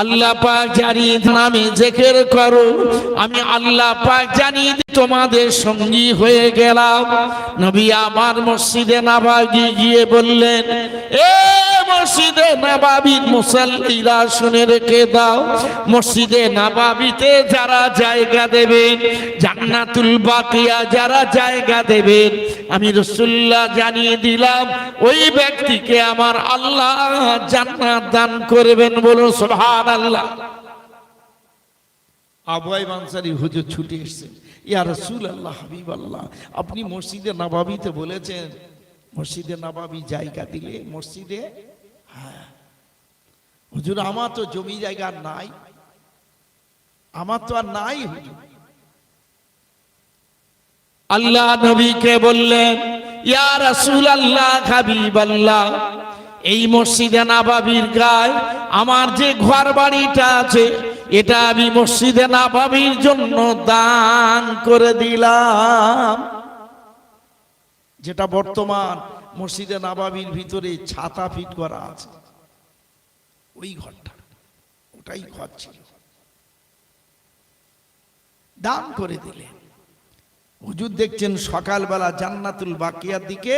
আল্লাহ পাক জানি নামে জেকের করো। আমি আল্লাহ পাক জানি তোমাদের সঙ্গী হয়ে গেলাম। নবী আমার মসজিদে নাবাগি গিয়ে বললেন, এ মসজিদে শুনে রেখে দাও। মসজিদে যারা জায়গা দেবেন জান্নাতুল বাকিয়া যারা জায়গা দেবেন আমি রসুল্লাহ জানিয়ে দিলাম, ওই ব্যক্তিকে আমার আল্লাহ জান্নাত দান করবেন বলুন সুবহান আল্লাহ আবুয়াই মানসারি হুজুর ছুটে এসেছেন ইয়া রসুল আল্লাহ হাবিব আল্লাহ আপনি মসজিদে নাবাবিতে বলেছেন, মসজিদে নাবাবি জায়গা দিলে মসজিদে হ্যাঁ। হুজুর, আমার তো জমি জায়গা নাই। আমার তো আর নাই হুজুর। আল্লাহ নবীকে বললেন, ইয়া রাসূল আল্লাহ হাবিব আল্লাহ এই মসজিদে নাবাবির গায় আমার যে ঘর বাড়িটা আছে, এটা আমি মসজিদে নাবাবির জন্য দান করে দিলাম। যেটা বর্তমান মসজিদে নাবাবির ভিতরে ছাতা ফিট করা আছে। ওই ঘরটা, ওটাই ঘর ছিল। দান করে দিলেন। হুজুর দেখছেন সকালবেলা জান্নাতুল বাকিয়ার দিকে,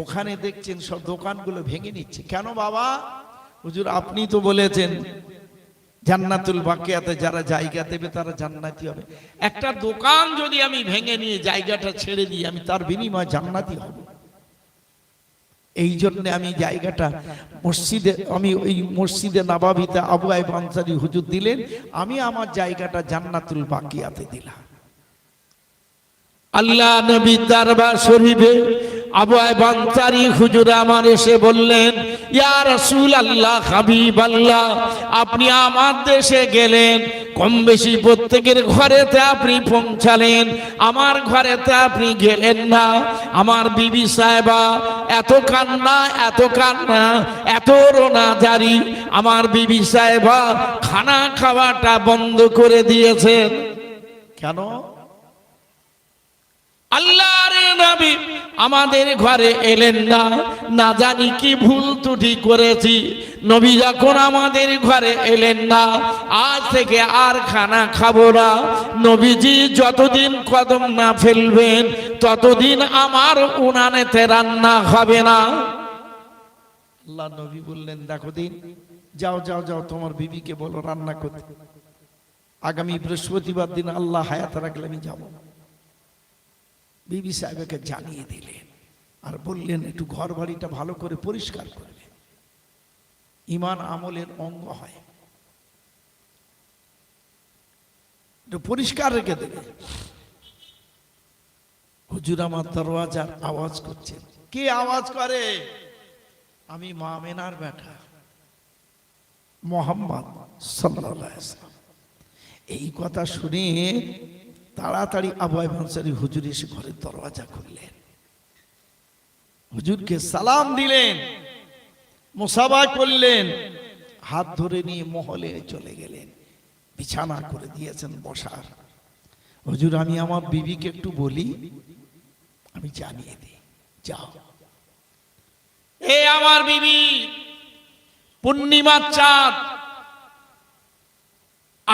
ওখানে দেখছেন সব দোকানগুলো ভেঙে নিচ্ছে। কেন বাবা? হুজুর, আপনি তো বলেছেন জান্নাতুল বাকিয়াতে যারা জায়গা দেবে তারা জান্নাতি হবে। একটা দোকান যদি আমি ভেঙে নিয়ে জায়গাটা ছেড়ে দিই, আমি তার বিনিময়ে জান্নাতি হব। এই জন্য আমি জায়গাটা মসজিদে, আমি ওই মসজিদে নাবাবিতে আবু আইব আনসারি হুজুর দিলেন, আমি আমার জায়গাটা জান্নাতুল বাকিয়াতে দিলাম। আল্লাহ নবী দরবার শরীফে আবু আইবান্তারি হুজুর আমার এসে বললেন ইয়া রাসূল আল্লাহ হাবিব আল্লাহ আপনি আমার দেশে গেলেন কম বেশি প্রত্যেকের ঘরেতে আপনি পৌঁছালেন আমার ঘরেতে আপনি গেলেন না। আমার বিবি সাহেবা এত কান্না এত কান্না এত রোনা জারি আমার বিবি সাহেবা খানা খাওয়াটা বন্ধ করে দিয়েছেন। কেন? আল্লাহর নবী আমাদের ঘরে এলেন না। না জানি কি ভুল ত্রুটি করেছি। নবী যখন আমাদের ঘরে এলেন না, আজ থেকে আর খানা খাব না। নবীজি যতদিন কদম না ফেলবেন, ততদিন আমার উনানেতে রান্না হবে না। আল্লাহ নবী বললেন, দেখো দিন, যাও যাও যাও, তোমার বিবিকে বলো রান্না করতে। আগামী বৃহস্পতিবার দিন আল্লাহ হায়াত রাখলে আমি যাব। বিবি সাহেবকে জানিয়ে দিলেন আর বললেন, একটু ঘর বাড়িটা ভালো করে পরিষ্কার করবে। ইমান আমলের অঙ্গ হয়। পরিষ্কার রেখে দেবে। হুজুর আমার দরওয়াজার আওয়াজ করছেন কে আওয়াজ করে? আমি মা মেনার বেটা, মোহাম্মদ সাল্লাল্লাহু এই কথা শুনে তাড়াতাড়ি আবহাওয়া ভান্সারি হুজুর এসে ঘরের দরওয়াজা খুললেন। হুজুরকে সালাম দিলেন, মোসাবা করলেন, হাত ধরে নিয়ে মহলে চলে গেলেন, বিছানা করে দিয়েছেন বসার। হুজুর, আমি আমার বিবিকে একটু বলি, আমি জানিয়ে দিই। যাও। এ আমার বিবি, পূর্ণিমার চাঁদ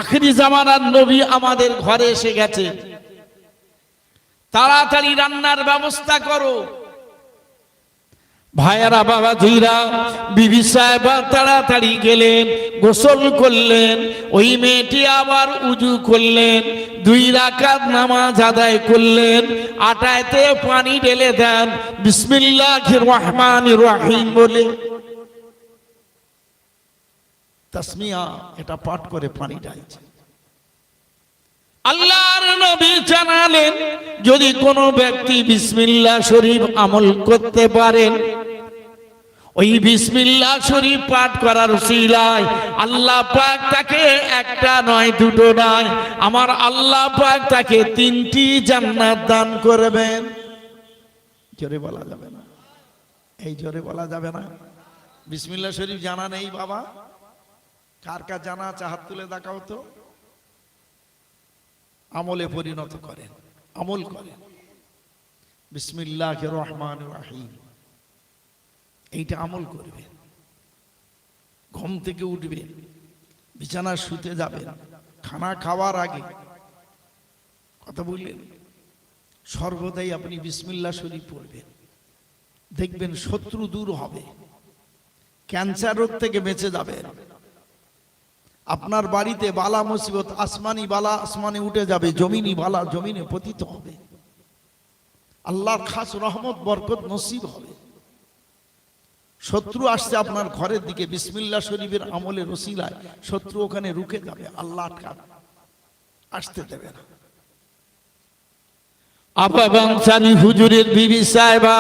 আখরি জামানার নবী আমাদের ঘরে এসে গেছে। তাড়াতাড়ি রান্নার ব্যবস্থা করো। ভাইয়ারা বাবা ধুইরা বিবি সাহেব তাড়াতাড়ি গেলেন, গোসল করলেন, ওই মেয়েটি আবার উজু করলেন, দুই রাকাত নামাজ আদায় করলেন আটায়তে পানি ঢেলে দেন। বিসমিল্লাহ রহমান রহিম বলে তাসমিয়া এটা পাঠ করে পানি ঢালছে। আল্লাহর নবী জানালেন যদি কোনো ব্যক্তি বিসমিল্লাহ শরীফ আমল করতে পারেন ওই বিসমিল্লাহ শরীফ পাঠ করার উসিলায় আল্লাহ পাক তাকে একটা নয় দুটো নয় আমার আল্লাহ পাক তাকে তিনটি জান্নাত দান করবেন। জোরে বলা যাবে না। এই জোরে বলা যাবে না। বিসমিল্লাহ শরীফ জানা নেই বাবা। কার কার জানা আছে, হাত তুলে দেখাও তো। আমলে পরিণত করেন, আমল করেন। বিসমিল্লাহ রহমান রাহিম। এইটা আমল করবেন। ঘুম থেকে উঠবেন, বিছানা শুতে যাবেন, খানা খাওয়ার আগে। কথা বললেন? সর্বদাই আপনি বিসমিল্লা শরীফ পড়বেন। দেখবেন শত্রু দূর হবে। ক্যান্সার রোগ থেকে বেঁচে যাবেন। আপনার বাড়িতে বালা মুসিবত, আসমানি বালা, আসমানে উঠে যাবে, জমিনি বালা, জমিনে পতিত হবে। আল্লাহর খাস রহমত, বরকত নসিব হবে। শত্রু আসছে আপনার ঘরের দিকে বিসমিল্লা শরীফের আমলে রসিলায় শত্রু ওখানে রুখে যাবে, আল্লাহ আসতে দেবে না। হুজুরের বিবি সাহেবা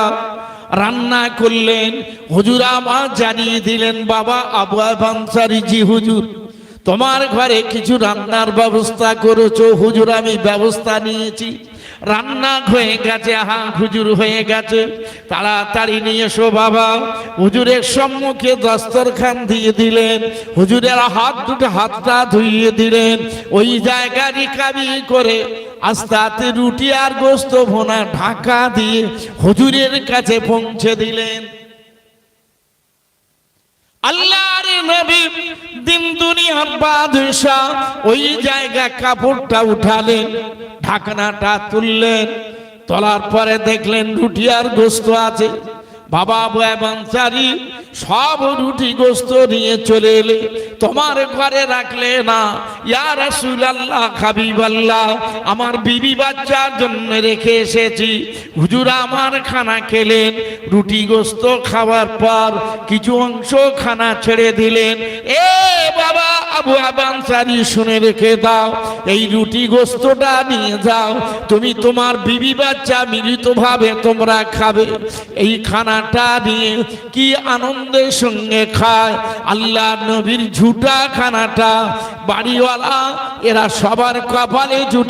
রান্না করলেন। হুজুর আমার জানিয়ে দিলেন, বাবা আবু বাংসারি জি হুজুর। তোমার ঘরে কিছু রান্নার ব্যবস্থা করেছ? হুজুর, আমি ব্যবস্থা নিয়েছি। রান্না হয়ে গেছে হা হুজুর হয়ে গেছে। তাড়াতাড়ি নিয়ে এসো বাবা। হুজুরের সম্মুখে দস্তরখান দিয়ে দিলেন। হুজুরের হাত দুটো হাতটা ধুইয়ে দিলেন। ওই জায়গা রিকাবি করে আস্তে রুটি আর গোস্ত ভোনা ঢাকা দিয়ে হুজুরের কাছে পৌঁছে দিলেন। আল্লাহর নবী দিন দুনিয়ার বাদশা ওই জায়গা কাপড়টা উঠালেন, ঢাকনাটা তুললেন, তোলার পরে দেখলেন রুটি আর গোস্ত আছে। বাবা আবু বাঞ্চারি, সব রুটি গোস্ত নিয়ে চলে এলে তোমার ঘরে রাখলে না। ইয়া রাসূল আল্লাহ হাবিব আল্লাহ আমার বিবি বাচ্চার জন্য রেখে এসেছি। হুজুর আমার খানা খেলেন, রুটি গোস্ত খাওয়ার পর কিছু অংশ খানা ছেড়ে দিলেন। এ বাবা আবু আবানসারি শুনে রেখে দাও, এই রুটি গোস্তটা নিয়ে যাও। তুমি তোমার বিবি বাচ্চা মিলিতভাবে তোমরা খাবে। এই খানাটা নিয়ে কি আনন্দের সঙ্গে খায়? আল্লাহ নবীর ঝুটা খানাটা, বাড়িওয়ালা, এরা সবার কপালে জুটে